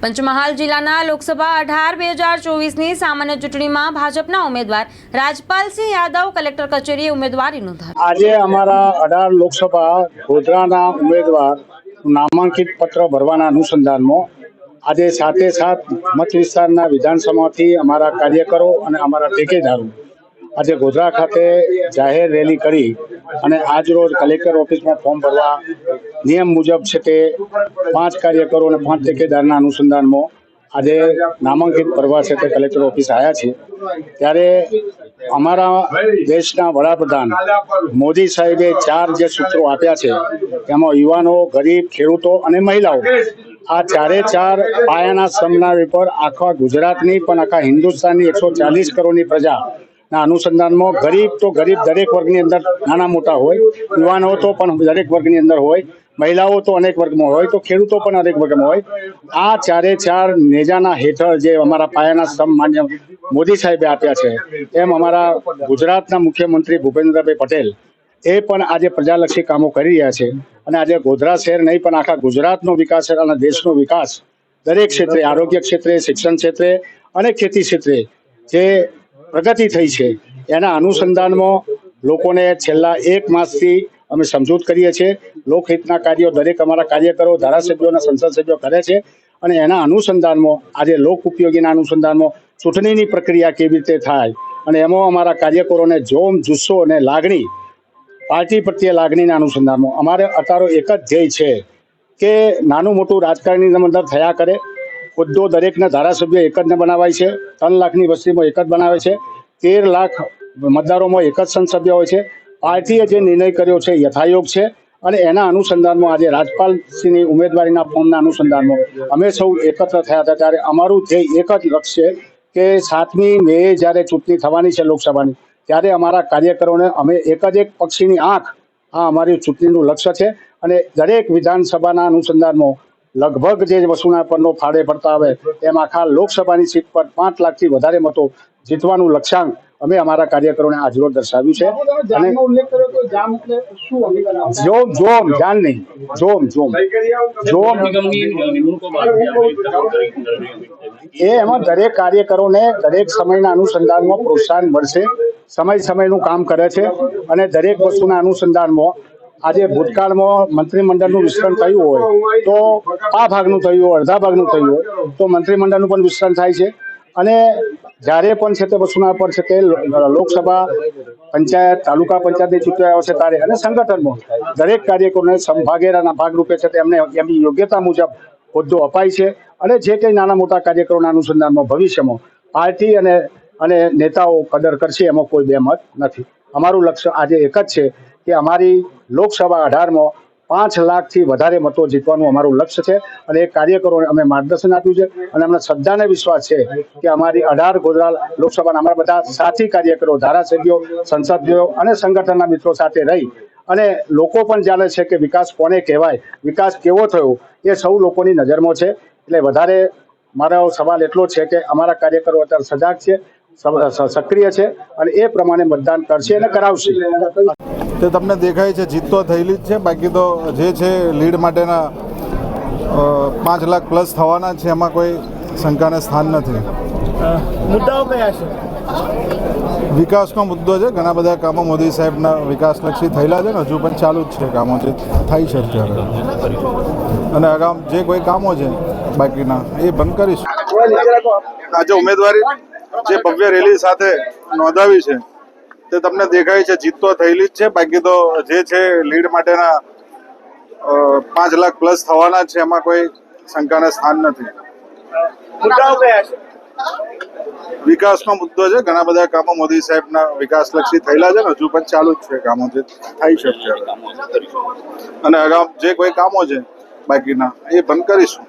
પંચમહાલ જિલ્લાના લોકસભા અઢાર, બે હજાર ચોવીસની સામાન્ય ચૂંટણીમાં ભાજપના ઉમેદવાર રાજપાલસિંહ યાદવ કલેક્ટર કચેરીએ ઉમેદવારી નોંધાવી. આજે અમારા અઢાર લોકસભા ગોધરાના ઉમેદવાર નામાંકિત પત્ર ભરવાના અનુસંધાનમાં આજે સાથે સાથ મત વિસ્તારના વિધાનસભામાંથી અમારા કાર્યકરો અને અમારા ટેકેદારો આજે ગોધરા ખાતે જાહેર રેલી કરી અને આજ રોજ કલેક્ટર ઓફિસમાં ફોર્મ ભરવા નિયમ મુજબ છે તે પાંચ કાર્યકરો અને પાંચ ટેકેદારના અનુસંધાનમાં આજે નામાંકિત ભરવા છે તે કલેક્ટર ઓફિસ આવ્યા છે. ત્યારે અમારા દેશના વડાપ્રધાન મોદી સાહેબે ચાર જે સૂત્રો આપ્યા છે, તેમાં યુવાનો, ગરીબ, ખેડૂતો અને મહિલાઓ, આ ચારે ચાર પાયાના સ્તંભના ઉપર આખા ગુજરાતની પણ આખા હિન્દુસ્તાનની એકસો ચાલીસ કરોડની પ્રજા ના, અનુસંધાનમાં ગરીબ તો ગરીબ દરેક વર્ગની અંદર નાના મોટા હોય, યુવાનો તો પણ દરેક વર્ગની અંદર હોય, મહિલાઓ તો અનેક વર્ગમાં હોય, તો ખેડૂતો પણ અનેક વર્ગમાં હોય. આ ચારે ચાર નેજાના હેઠળ જે અમારા પાયાના સ્તંભ માન્ય મોદી સાહેબે આપ્યા છે, એમ અમારા ગુજરાતના મુખ્યમંત્રી ભૂપેન્દ્રભાઈ પટેલ એ પણ આજે પ્રજાલક્ષી કામો કરી રહ્યા છે. અને આજે ગોધરા શહેર નહીં, પણ આખા ગુજરાતનો વિકાસ અને દેશનો વિકાસ દરેક ક્ષેત્રે, આરોગ્ય ક્ષેત્રે, શિક્ષણ ક્ષેત્રે અને ખેતી ક્ષેત્રે જે પ્રગતિ થઈ છે. એના અનુસંધાનમાં લોકોને છેલ્લા એક માસથી અમે સમજૂત કરીએ છીએ. લોકહિતના કાર્યો દરેક અમારા કાર્યકરો ધારાસભ્યોના સંસદ સભ્યો કરે છે. અને એના અનુસંધાનમાં આજે લોક ઉપયોગીના અનુસંધાનમાં ચૂંટણીની પ્રક્રિયા કેવી રીતે થાય અને એમાં અમારા કાર્યકરોને જોમ, જુસ્સો અને લાગણી, પાર્ટી પ્રત્યે લાગણીના અનુસંધાનમાં અમારે અત્યારે એક જ ધ્યેય છે કે નાનું મોટું રાજકારણની અંદર થયા કરે. હોદ્દો દરેકના ધારાસભ્ય એક જ ને બનાવાય છે. ત્રણ લાખની વસ્તીમાં એક જ બનાવે છે. તેર લાખ મતદારોમાં એક જ સંસભ્ય હોય છે. પાર્ટીએ જે નિર્ણય કર્યો છે યથાયોગ છે અને એના અનુસંધાનમાં આજે રાજપાલસિંહની ઉમેદવારીના ફોર્મના અનુસંધાનમાં અમે સૌ એકત્ર થયા હતા ત્યારે અમારું ધ્યેય એક જ લક્ષ્ય છે કે સાતમી મે જ્યારે ચૂંટણી થવાની છે લોકસભાની, ત્યારે અમારા કાર્યકરોને અમે એક જ એક પક્ષીની આંખ આ અમારી ચૂંટણીનું લક્ષ્ય છે અને દરેક વિધાનસભાના અનુસંધાનમાં લગભગ જે વસુના પરનો ફાળે પડતા આવે એમ આખા લોકસભાની સીટ પર પાંચ લાખથી વધારે મતો જીતવાનું લક્ષ્યાંક અમે અમારા કાર્યકરોને આજરોજ દર્શાવ્યું છે. અને? જોમ જોમ જાન નહીં. જોમ જોમ. જોમ. એ એમાં દરેક કાર્યકરોને દરેક સમયના અનુસંધાનમાં પ્રોત્સાહન મળશે. સમય સમયનું કામ કરે છે અને દરેક વસ્તુના અનુસંધાનમાં આજે ભૂતકાળમાં મંત્રીમંડળનું વિસ્તરણ થયું હોય, તો આ ભાગનું થયું હોય, અડધા ભાગનું થયું હોય, તો મંત્રીમંડળનું પણ વિસ્તરણ થાય છે. અને જ્યારે પણ છે તે વસ્તુના પર છે તે લોકસભા પંચાયત, તાલુકા પંચાયતની ચૂંટણી આવશે ત્યારે અને સંગઠનમાં દરેક કાર્યકરોને સંભાગેરાના ભાગરૂપે છે તે એમને યોગ્યતા મુજબ હોદ્દો અપાય છે અને જે કંઈ નાના મોટા કાર્યકરોના અનુસંધાનમાં ભવિષ્યમાં પાર્ટી અને અને નેતાઓ કદર કરશે એમાં કોઈ બેમત નથી. અમારું લક્ષ્ય આજે એક જ છે કે અમારી લોકસભા અઢારમાં પાંચ લાખથી વધારે મતો જીતવાનું અમારું લક્ષ્ય છે અને એ કાર્યકરોને અમે માર્ગદર્શન આપ્યું છે અને અમને શ્રદ્ધાને વિશ્વાસ છે કે અમારી અઢાર ગોધરા લોકસભાના અમારા બધા સાથી કાર્યકરો, ધારાસભ્યો સંસદીઓ અને સંગઠનના મિત્રો સાથે રહી અને લોકો પણ જાણે છે કે વિકાસ કોને કહેવાય, વિકાસ કેવો થયો એ સૌ લોકોની નજરમાં છે. એટલે વધારે મારો સવાલ એટલો છે કે અમારા કાર્યકરો અત્યારે સજાગ છે સક્રિય છે અને એ પ્રમાણે મતદાન કરશે અને કરાવશે. તે તમને દેખાય છે જીત તો થયેલી જ છે. બાકી તો જે છે લીડ માટેના પાંચ લાખ પ્લસ થવાના છે એમાં કોઈ શંકાને સ્થાન નથી. મુદ્દાઓ કયા છે? વિકાસનો મુદ્દો છે. ઘણા બધા કામો મોદી સાહેબના વિકાસલક્ષી થયેલા છે ને હજુ પણ ચાલુ જ છે કામો જે થાય છે અત્યારે. અને આગામ જે કોઈ કામો છે બાકીના એ બંધ કરીશું. આજે ઉમેદવારી? જે ભવ્ય રેલી સાથે નોંધાવી છે, તે તમને દેખાય છે, જીત તો થયેલી જ છે. બાકી તો જે છે લીડ માટેના પાંચ લાખ પ્લસ થવાના છે, એમાં કોઈ શંકાને સ્થાન નથી. વિકાસનો મુદ્દો છે. ઘણા બધા કામો મોદી સાહેબના વિકાસલક્ષી થયેલા છે ને, હજુ પણ ચાલુ જ છે કામો, જે થઈ છે અને અગાઉ જે કોઈ કામો છે, બાકીના, એ બંધ કરીશું.